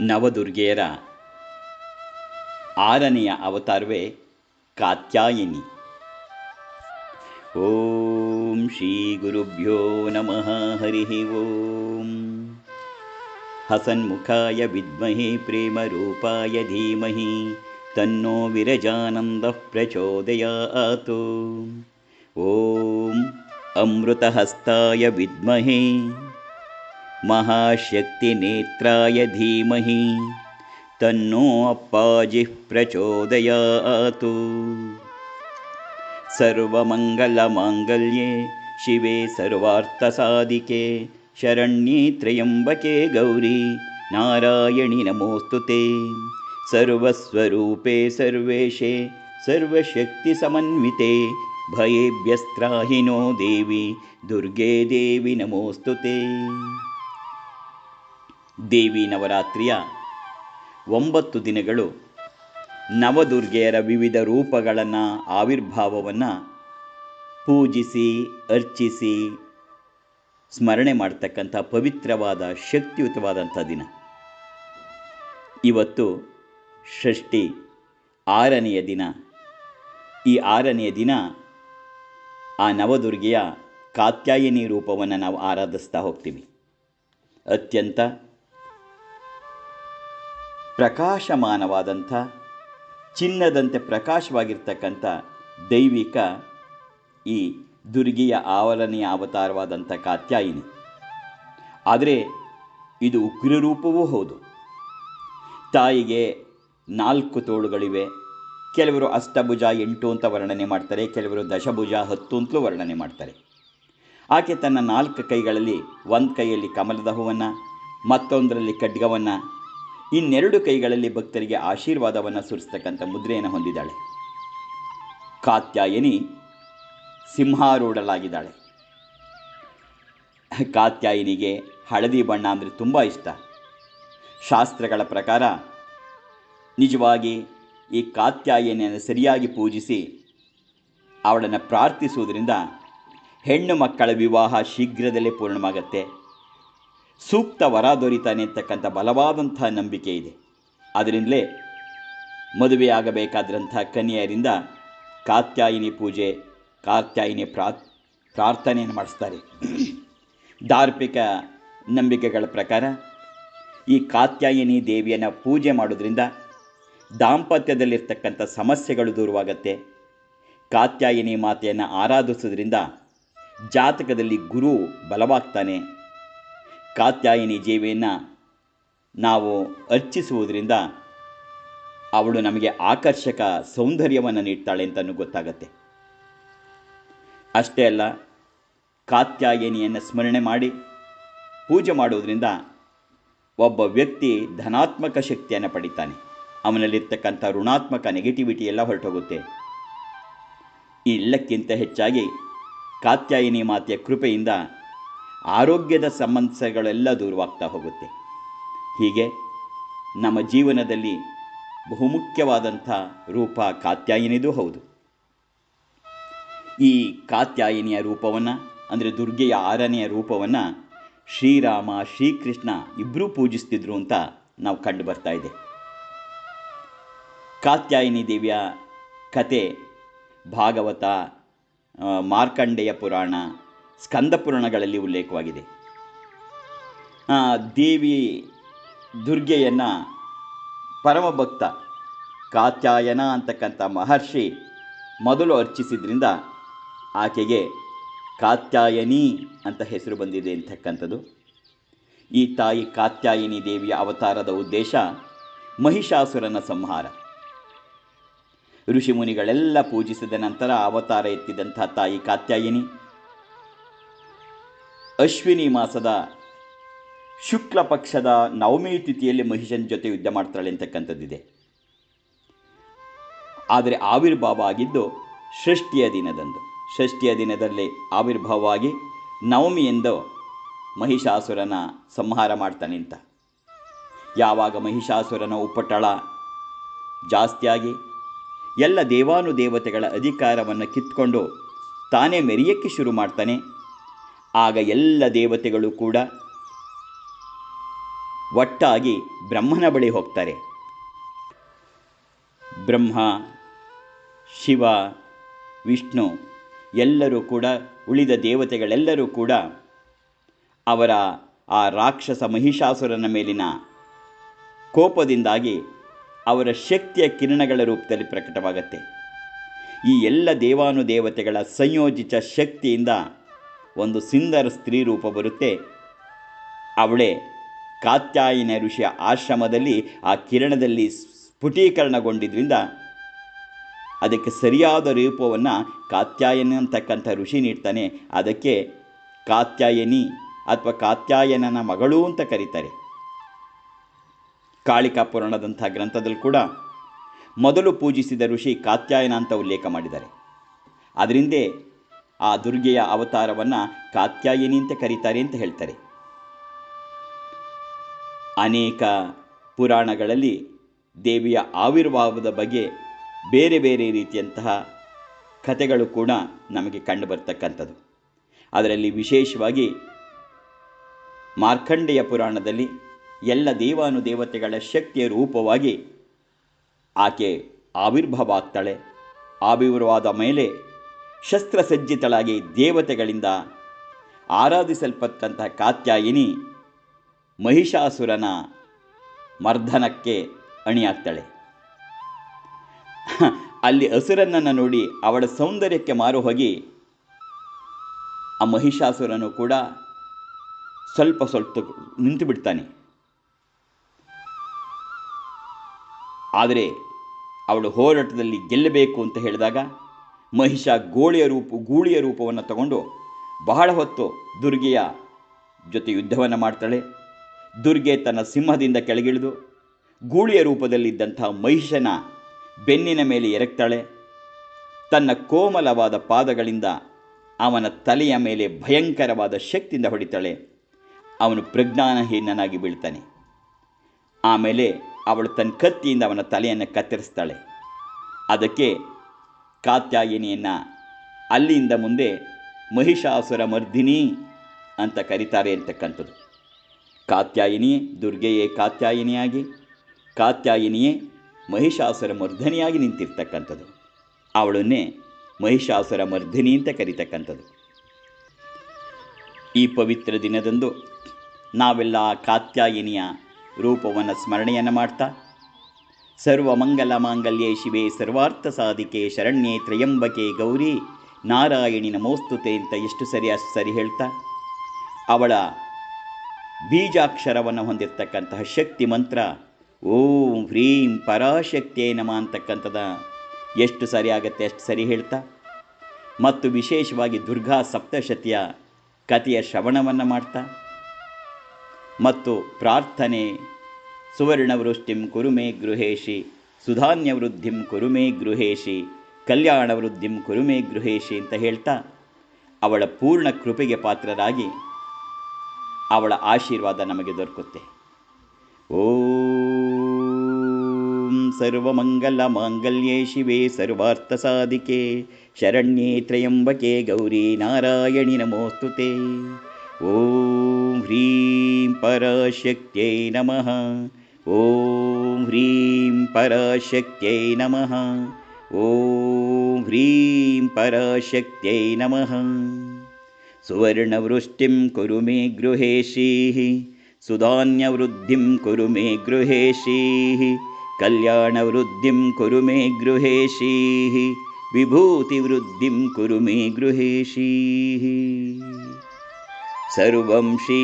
ನವದುರ್ಗೆಯರ ಆರನೆಯ ಅವತಾರವೇ ಕಾತ್ಯಾಯಿನಿ ಓಂ ಶ್ರೀ ಗುರುಭ್ಯೋ ನಮಃ ಹರಿ ಓಂ ಹಸನ್ಮುಖಾಯ ವಿದ್ಮಹೆ ಪ್ರೇಮರೂಪಾಯ ಧೀಮಹಿ ತನ್ನೋ ವಿರಜಾನಂದ ಪ್ರಚೋದಯಾತು ಓಂ ಅಮೃತಹಸ್ತಾಯ ವಿದ್ಮಹೆ महाशक्तिनेत्राय धीमहि तन्नो अप्पाजिः प्रचोदयातु। सर्वमङ्गलमाङ्गल्ये शिवे सर्वार्थसाधिके शरण्ये त्र्यम्बके गौरी नारायणि नमोऽस्तु ते। सर्वस्वरूपे सर्वेशे सर्वशक्तिसमन्विते भयेभ्यस्त्राहिनो देवी दुर्गे देवी नमोऽस्तु ते ದೇವಿ ನವರಾತ್ರಿಯ ಒಂಬತ್ತು ದಿನಗಳು ನವದುರ್ಗೆಯರ ವಿವಿಧ ರೂಪಗಳನ್ನು, ಆವಿರ್ಭಾವವನ್ನು ಪೂಜಿಸಿ, ಅರ್ಚಿಸಿ ಸ್ಮರಣೆ ಮಾಡ್ತಕ್ಕಂಥ ಪವಿತ್ರವಾದ, ಶಕ್ತಿಯುತವಾದಂಥ ದಿನ. ಇವತ್ತು ಷಷ್ಠಿ ಆರನೆಯ ದಿನ. ಈ ಆರನೆಯ ದಿನ ಆ ನವದುರ್ಗೆಯ ಕಾತ್ಯಾಯಿನಿ ರೂಪವನ್ನು ನಾವು ಆರಾಧಿಸ್ತಾ ಹೋಗ್ತೀವಿ. ಅತ್ಯಂತ ಪ್ರಕಾಶಮಾನವಾದಂಥ, ಚಿನ್ನದಂತೆ ಪ್ರಕಾಶವಾಗಿರ್ತಕ್ಕಂಥ ದೈವಿಕ ಈ ದುರ್ಗಿಯ ಆವರಣೆಯ ಅವತಾರವಾದಂಥ ಕಾತ್ಯಾಯಿನಿ. ಆದರೆ ಇದು ಉಗ್ರರೂಪವೂ ಹೌದು. ತಾಯಿಗೆ ನಾಲ್ಕು ತೋಳುಗಳಿವೆ. ಕೆಲವರು ಅಷ್ಟಭುಜ ಎಂಟು ಅಂತ ವರ್ಣನೆ ಮಾಡ್ತಾರೆ, ಕೆಲವರು ದಶಭುಜ ಹತ್ತು ಅಂತಲೂ ವರ್ಣನೆ ಮಾಡ್ತಾರೆ. ಆಕೆ ತನ್ನ ನಾಲ್ಕು ಕೈಗಳಲ್ಲಿ, ಒಂದು ಕೈಯಲ್ಲಿ ಕಮಲದ ಹೂವನ್ನು, ಮತ್ತೊಂದರಲ್ಲಿ ಖಡ್ಗವನ್ನು ಇನ್ನೆರಡು ಕೈಗಳಲ್ಲಿ ಭಕ್ತರಿಗೆ ಆಶೀರ್ವಾದವನ್ನು ಸುರಿಸ್ತಕ್ಕಂಥ ಮುದ್ರೆಯನ್ನು ಹೊಂದಿದ್ದಾಳೆ. ಕಾತ್ಯಾಯನಿ ಸಿಂಹಾರೂಢಳಾಗಿದ್ದಾಳೆ. ಕಾತ್ಯಾಯಿನಿಗೆ ಹಳದಿ ಬಣ್ಣ ಅಂದರೆ ತುಂಬ ಇಷ್ಟ. ಶಾಸ್ತ್ರಗಳ ಪ್ರಕಾರ ನಿಜವಾಗಿ ಈ ಕಾತ್ಯಾಯನಿಯನ್ನು ಸರಿಯಾಗಿ ಪೂಜಿಸಿ ಅವಳನ್ನು ಪ್ರಾರ್ಥಿಸುವುದರಿಂದ ಹೆಣ್ಣು ಮಕ್ಕಳ ವಿವಾಹ ಶೀಘ್ರದಲ್ಲೇ ಪೂರ್ಣವಾಗತ್ತೆ. ಸೂಕ್ತ ವರ ದೊರೀತಾನೆ ಅಂತಕ್ಕಂಥ ಬಲವಾದಂಥ ನಂಬಿಕೆ ಇದೆ. ಅದರಿಂದಲೇ ಮದುವೆಯಾಗಬೇಕಾದ್ರಂಥ ಕನ್ಯೆಯರಿಂದ ಕಾತ್ಯಾಯಿನಿ ಪೂಜೆ, ಕಾತ್ಯಾಯಿನಿ ಪ್ರಾ, ಪ್ರಾರ್ಥನೆಯನ್ನು ಮಾಡಿಸ್ತಾರೆ. ಧಾರ್ಮಿಕ ನಂಬಿಕೆಗಳ ಪ್ರಕಾರ ಈ ಕಾತ್ಯಾಯಿನಿ ದೇವಿಯನ್ನು ಪೂಜೆ ಮಾಡೋದ್ರಿಂದ ದಾಂಪತ್ಯದಲ್ಲಿರ್ತಕ್ಕಂಥ ಸಮಸ್ಯೆಗಳು ದೂರವಾಗತ್ತೆ. ಕಾತ್ಯಾಯಿನಿ ಮಾತೆಯನ್ನು ಆರಾಧಿಸೋದ್ರಿಂದ ಜಾತಕದಲ್ಲಿ ಗುರು ಬಲವಾಗ್ತಾನೆ. ಕಾತ್ಯಾಯಿನಿ ಜೀವಿಯನ್ನು ನಾವು ಅರ್ಚಿಸುವುದರಿಂದ ಅವಳು ನಮಗೆ ಆಕರ್ಷಕ ಸೌಂದರ್ಯವನ್ನು ನೀಡ್ತಾಳೆ ಅಂತಲೂ ಗೊತ್ತಾಗತ್ತೆ. ಅಷ್ಟೇ ಅಲ್ಲ, ಕಾತ್ಯಾಯಿನಿಯನ್ನು ಸ್ಮರಣೆ ಮಾಡಿ ಪೂಜೆ ಮಾಡುವುದರಿಂದ ಒಬ್ಬ ವ್ಯಕ್ತಿ ಧನಾತ್ಮಕ ಶಕ್ತಿಯನ್ನು ಪಡಿತಾನೆ. ಅವನಲ್ಲಿರ್ತಕ್ಕಂಥ ಋಣಾತ್ಮಕ ನೆಗೆಟಿವಿಟಿ ಎಲ್ಲ ಹೊರಟೋಗುತ್ತೆ. ಎಲ್ಲಕ್ಕಿಂತ ಹೆಚ್ಚಾಗಿ ಕಾತ್ಯಾಯಿನಿ ಮಾತೆಯ ಕೃಪೆಯಿಂದ ಆರೋಗ್ಯದ ಸಮಸ್ಯೆಗಳೆಲ್ಲ ದೂರವಾಗ್ತಾ ಹೋಗುತ್ತೆ. ಹೀಗೆ ನಮ್ಮ ಜೀವನದಲ್ಲಿ ಬಹುಮುಖ್ಯವಾದಂಥ ರೂಪ ಕಾತ್ಯಾಯಿನಿದೂ ಹೌದು. ಈ ಕಾತ್ಯಾಯಿನಿಯ ರೂಪವನ್ನು ಅಂದರೆ ದುರ್ಗೆಯ ಆರನೆಯ ರೂಪವನ್ನು ಶ್ರೀರಾಮ, ಶ್ರೀಕೃಷ್ಣ ಇಬ್ಬರೂ ಪೂಜಿಸ್ತಿದ್ರು ಅಂತ ನಾವು ಕಂಡು ಬರ್ತಾ ಇದೆ. ಕಾತ್ಯಾಯಿನಿ ದೇವಿಯ ಕತೆ ಭಾಗವತ ಮಾರ್ಕಂಡೆಯ ಪುರಾಣ ಸ್ಕಂದ ಪುರಾಣಗಳಲ್ಲಿ ಉಲ್ಲೇಖವಾಗಿದೆ ದೇವಿ ದುರ್ಗೆಯನ್ನು ಪರಮಭಕ್ತ ಕಾತ್ಯಾಯನ ಅಂತಕ್ಕಂಥ ಮಹರ್ಷಿ ಮೊದಲು ಅರ್ಚಿಸಿದ್ರಿಂದ ಆಕೆಗೆ ಕಾತ್ಯಾಯನಿ ಅಂತ ಹೆಸರು ಬಂದಿದೆ ಅಂತಕ್ಕಂಥದ್ದು. ಈ ತಾಯಿ ಕಾತ್ಯಾಯಿನಿ ದೇವಿಯ ಅವತಾರದ ಉದ್ದೇಶ ಮಹಿಷಾಸುರನ ಸಂಹಾರ. ಋಷಿಮುನಿಗಳೆಲ್ಲ ಪೂಜಿಸಿದ ನಂತರ ಅವತಾರ ಎತ್ತಿದಂಥ ತಾಯಿ ಕಾತ್ಯಾಯಿನಿ. ಅಶ್ವಿನಿ ಮಾಸದ ಶುಕ್ಲ ಪಕ್ಷದ ನವಮಿ ತಿಥಿಯಲ್ಲಿ ಮಹಿಷನ ಜೊತೆ ಯುದ್ಧ ಮಾಡ್ತಾಳೆ ಅಂತಕ್ಕಂಥದ್ದಿದೆ. ಆದರೆ ಆವಿರ್ಭಾವ ಆಗಿದ್ದು ಷಷ್ಠಿಯ ದಿನದಂದು. ಷಷ್ಠಿಯ ದಿನದಲ್ಲಿ ಆವಿರ್ಭಾವವಾಗಿ ಎಂದು ಮಹಿಷಾಸುರನ ಸಂಹಾರ ಮಾಡ್ತಾನೆ ಅಂತ. ಯಾವಾಗ ಮಹಿಷಾಸುರನ ಉಪ್ಪಟಳ ಜಾಸ್ತಿಯಾಗಿ ಎಲ್ಲ ದೇವಾನುದೇವತೆಗಳ ಅಧಿಕಾರವನ್ನು ಕಿತ್ಕೊಂಡು ತಾನೇ ಮೆರೆಯಕ್ಕೆ ಶುರು ಮಾಡ್ತಾನೆ ಆಗ ಎಲ್ಲ ದೇವತೆಗಳು ಕೂಡ ಒಟ್ಟಾಗಿ ಬ್ರಹ್ಮನ ಬಳಿ ಹೋಗ್ತಾರೆ. ಬ್ರಹ್ಮ, ಶಿವ, ವಿಷ್ಣು ಎಲ್ಲರೂ ಕೂಡ ಉಳಿದ ದೇವತೆಗಳೆಲ್ಲರೂ ಕೂಡ ಅವರ ಆ ರಾಕ್ಷಸ ಮಹಿಷಾಸುರನ ಮೇಲಿನ ಕೋಪದಿಂದಾಗಿ ಅವರ ಶಕ್ತಿಯ ಕಿರಣಗಳ ರೂಪದಲ್ಲಿ ಪ್ರಕಟವಾಗತ್ತೆ. ಈ ಎಲ್ಲ ದೇವಾನುದೇವತೆಗಳ ಸಂಯೋಜಿತ ಶಕ್ತಿಯಿಂದ ಒಂದು ಸುಂದರ ಸ್ತ್ರೀ ರೂಪ ಬರುತ್ತೆ. ಅವಳೇ ಕಾತ್ಯಾಯಿನ ಋಷಿಯ ಆಶ್ರಮದಲ್ಲಿ ಆ ಕಿರಣದಲ್ಲಿ ಸ್ಫುಟೀಕರಣಗೊಂಡಿದ್ದರಿಂದ ಅದಕ್ಕೆ ಸರಿಯಾದ ರೂಪವನ್ನು ಕಾತ್ಯಾಯನ ಅಂತಕ್ಕಂಥ ಋಷಿ ನೀಡ್ತಾನೆ. ಅದಕ್ಕೆ ಕಾತ್ಯಾಯನಿ ಅಥವಾ ಕಾತ್ಯಾಯನನ ಮಗಳು ಅಂತ ಕರೀತಾರೆ. ಕಾಳಿಕಾ ಪುರಾಣದಂಥ ಗ್ರಂಥದಲ್ಲಿ ಕೂಡ ಮೊದಲು ಪೂಜಿಸಿದ ಋಷಿ ಕಾತ್ಯಾಯನ ಅಂತ ಉಲ್ಲೇಖ ಮಾಡಿದ್ದಾರೆ. ಅದರಿಂದೇ ಆ ದುರ್ಗೆಯ ಅವತಾರವನ್ನು ಕಾತ್ಯಾಯಿನಿ ಅಂತ ಕರೀತಾರೆ ಅಂತ ಹೇಳ್ತಾರೆ. ಅನೇಕ ಪುರಾಣಗಳಲ್ಲಿ ದೇವಿಯ ಆವಿರ್ಭಾವದ ಬಗ್ಗೆ ಬೇರೆ ಬೇರೆ ರೀತಿಯಂತಹ ಕಥೆಗಳು ಕೂಡ ನಮಗೆ ಕಂಡುಬರ್ತಕ್ಕಂಥದ್ದು. ಅದರಲ್ಲಿ ವಿಶೇಷವಾಗಿ ಮಾರ್ಕಂಡೆಯ ಪುರಾಣದಲ್ಲಿ ಎಲ್ಲ ದೇವಾನುದೇವತೆಗಳ ಶಕ್ತಿಯ ರೂಪವಾಗಿ ಆಕೆ ಆವಿರ್ಭಾವ ಆಗ್ತಾಳೆ ಆವಿರ್ವಾದ ಮೇಲೆ ಶಸ್ತ್ರಸಜ್ಜಿತಳಾಗಿ ದೇವತೆಗಳಿಂದ ಆರಾಧಿಸಲ್ಪಟ್ಟಂತಹ ಕಾತ್ಯಾಯಿನಿ ಮಹಿಷಾಸುರನ ಮರ್ಧನಕ್ಕೆ ಅಣಿಯಾಗ್ತಾಳೆ. ಅಲ್ಲಿ ಹಸುರನನ್ನು ನೋಡಿ ಅವಳ ಸೌಂದರ್ಯಕ್ಕೆ ಮಾರು ಹೋಗಿ ಆ ಮಹಿಷಾಸುರನು ಕೂಡ ಸ್ವಲ್ಪ ಸ್ವಲ್ಪ ನಿಂತು ಬಿಡ್ತಾನೆ ಆದರೆ ಅವಳು ಹೋರಾಟದಲ್ಲಿ ಗೆಲ್ಲಬೇಕು ಅಂತ ಹೇಳಿದಾಗ ಮಹಿಷ ಗೋಳಿಯ ರೂಪ, ಗೂಳಿಯ ರೂಪವನ್ನು ತಗೊಂಡು ಬಹಳ ಹೊತ್ತು ದುರ್ಗೆಯ ಜೊತೆ ಯುದ್ಧವನ್ನು ಮಾಡ್ತಾಳೆ. ದುರ್ಗೆ ತನ್ನ ಸಿಂಹದಿಂದ ಕೆಳಗಿಳಿದು ಗೂಳಿಯ ರೂಪದಲ್ಲಿದ್ದಂಥ ಮಹಿಷನ ಬೆನ್ನಿನ ಮೇಲೆ ಎರಗ್ತಾಳೆ. ತನ್ನ ಕೋಮಲವಾದ ಪಾದಗಳಿಂದ ಅವನ ತಲೆಯ ಮೇಲೆ ಭಯಂಕರವಾದ ಶಕ್ತಿಯಿಂದ ಹೊಡಿತಾಳೆ. ಅವನು ಪ್ರಜ್ಞಾನಹೀನನಾಗಿ ಬೀಳ್ತಾನೆ. ಆಮೇಲೆ ಅವಳು ತನ್ನ ಕತ್ತಿಯಿಂದ ಅವನ ತಲೆಯನ್ನು ಕತ್ತರಿಸ್ತಾಳೆ. ಅದಕ್ಕೆ ಕಾತ್ಯಾಯಿನಿಯನ್ನು ಅಲ್ಲಿಂದ ಮುಂದೆ ಮಹಿಷಾಸುರ ಮರ್ದಿನಿ ಅಂತ ಕರೀತಾರೆ ಅಂತಕ್ಕಂಥದ್ದು. ಕಾತ್ಯಾಯಿನಿಯೇ ದುರ್ಗೆಯೇ ಕಾತ್ಯಾಯಿನಿಯಾಗಿ, ಕಾತ್ಯಾಯಿನಿಯೇ ಮಹಿಷಾಸುರ ಮರ್ಧನಿಯಾಗಿ ನಿಂತಿರ್ತಕ್ಕಂಥದ್ದು. ಅವಳನ್ನೇ ಮಹಿಷಾಸುರ ಮರ್ಧಿನಿ ಅಂತ ಕರೀತಕ್ಕಂಥದ್ದು. ಈ ಪವಿತ್ರ ದಿನದಂದು ನಾವೆಲ್ಲ ಕಾತ್ಯಾಯಿನಿಯ ರೂಪವನ್ನು ಸ್ಮರಣೆಯನ್ನು ಮಾಡ್ತಾ ಸರ್ವ ಮಂಗಲ ಶಿವೇ ಶಿವೆ ಸರ್ವಾರ್ಥ ಸಾಧಿಕೆ, ಶರಣ್ಯೆ ತ್ರಯಂಬಕೆ ಗೌರಿ. ನಾರಾಯಣಿ ನಮೋಸ್ತುತೆ ಅಂತ ಎಷ್ಟು ಸರಿ ಅಷ್ಟು ಸರಿ ಹೇಳ್ತಾ. ಅವಳ ಬೀಜಾಕ್ಷರವನ್ನು ಹೊಂದಿರತಕ್ಕಂತಹ ಶಕ್ತಿ ಮಂತ್ರ, ಓಂ ಹ್ರೀಂ ಪರಾಶಕ್ತಿಯೇ ನಮ ಅಂತಕ್ಕಂಥದ ಎಷ್ಟು ಸರಿ ಆಗತ್ತೆ ಅಷ್ಟು ಸರಿ ಹೇಳ್ತಾ. ಮತ್ತು ವಿಶೇಷವಾಗಿ ದುರ್ಗಾ ಸಪ್ತಶತಿಯ ಕಥೆಯ ಶ್ರವಣವನ್ನು ಮಾಡ್ತಾ. ಮತ್ತು ಪ್ರಾರ್ಥನೆ ಸುವರ್ಣವೃಷ್ಟಿಂ ಕುರುಮೇ ಗೃಹೇಶಿ, ಸುಧಾನ್ಯವೃದ್ಧಿಂ ಕುರುಮೇ ಗೃಹೇಶಿ, ಕಲ್ಯಾಣವೃದ್ಧಿಂ ಕುರುಮೇ ಗೃಹೇಶಿ ಅಂತ ಹೇಳ್ತಾ ಅವಳ ಪೂರ್ಣ ಕೃಪೆಗೆ ಪಾತ್ರರಾಗಿ ಅವಳ ಆಶೀರ್ವಾದ ನಮಗೆ ದೊರಕುತ್ತೆ. ಓಂ ಸರ್ವಮಂಗಲ ಮಾಂಗಲ್ಯೇ ಶಿವೇ ಸರ್ವಾರ್ಥ ಸಾಧಿಕೆ, ಶರಣ್ಯೇ ತ್ರಯಂಬಕೆ ಗೌರಿ ನಾರಾಯಣಿ ನಮೋಸ್ತುತೆ. ಓಂ ಹ್ರೀಂ ಪರಶಕ್ತಿಯೈ ನಮಃ. ॐ ह्रीं पराशक्त्यै नमः। ॐ ह्रीं पराशक्त्यै नमः। सुवर्णवृष्टिं कुरु मे गृहेशीः सुधान्यवृद्धिं कुरु मे गृहेशीः कल्याणवृद्धिं कुरु मे गृहेशीः विभूतिवृद्धिं कुरु मे गृहेशीः सर्वं श्री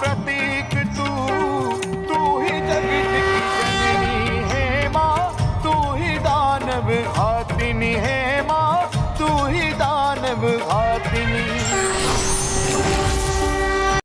ಪ್ರತಿ